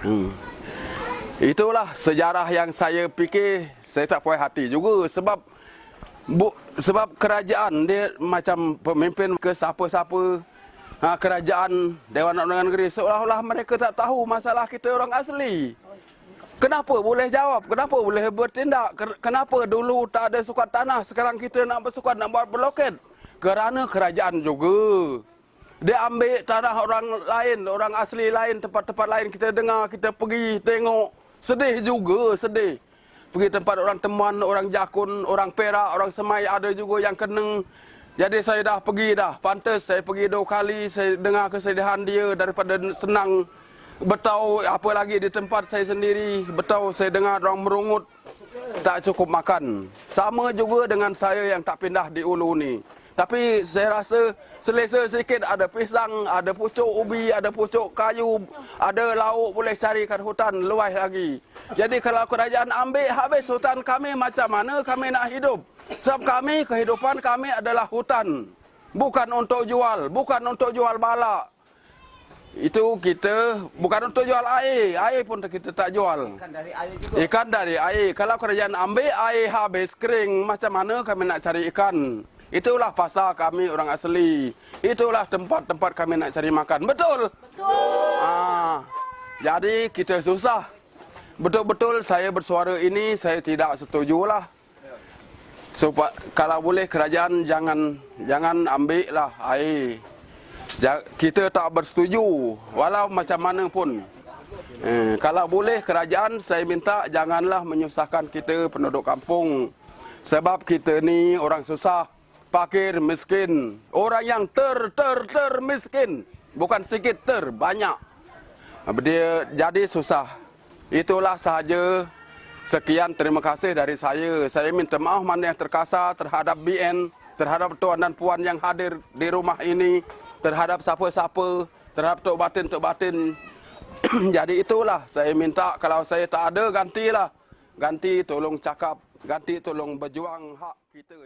Hmm. Itulah sejarah yang saya fikir saya tak puas hati juga sebab bu, sebab kerajaan dia macam pemimpin ke siapa-siapa ha, kerajaan Dewan Undangan Negeri seolah-olah mereka tak tahu masalah kita orang asli. Kenapa boleh jawab? Kenapa boleh bertindak? Ken- Kenapa dulu tak ada sukat tanah, sekarang kita nak bersukat nak buat bloket? Kerana kerajaan juga. Dia ambil tanah orang lain, orang asli lain, tempat-tempat lain kita dengar, kita pergi tengok. Sedih juga, sedih. Pergi tempat orang teman, orang jakun, orang perak, orang semai ada juga yang keneng. Jadi saya dah pergi dah. Pantas saya pergi dua kali, saya dengar kesedihan dia daripada senang Betau apa lagi di tempat saya sendiri, betau saya dengar orang merungut tak cukup makan. Sama juga dengan saya yang tak pindah di Ulu ni. Tapi saya rasa selesa sikit ada pisang, ada pucuk ubi, ada pucuk kayu, ada lauk boleh cari kat hutan luas lagi. Jadi kalau kerajaan ambil habis hutan kami macam mana kami nak hidup? Sebab kami kehidupan kami adalah hutan. Bukan untuk jual, bukan untuk jual balak. Itu kita bukan untuk jual air. Air pun kita tak jual. Ikan dari air juga. Ikan dari air. Kalau kerajaan ambil air habis kering, macam mana kami nak cari ikan? Itulah pasar kami orang asli. Itulah tempat-tempat kami nak cari makan. Betul? Betul. Ah, jadi kita susah. Betul-betul saya bersuara ini saya tidak setujulah. Supaya kalau boleh kerajaan jangan jangan ambil lah air. Ja- Kita tak bersetuju walau macam mana pun. Eh, kalau boleh kerajaan saya minta janganlah menyusahkan kita penduduk kampung. Sebab kita ni orang susah, fakir, miskin. Orang yang ter ter ter miskin. Bukan sikit ter, banyak. Dia jadi susah. Itulah sahaja. Sekian terima kasih dari saya. Saya minta maaf mana yang terkasar terhadap BN, terhadap tuan dan puan yang hadir di rumah ini, terhadap siapa-siapa, terhadap Tok Batin, Tok Batin. Jadi itulah saya minta kalau saya tak ada gantilah. Ganti tolong cakap, ganti tolong berjuang hak kita.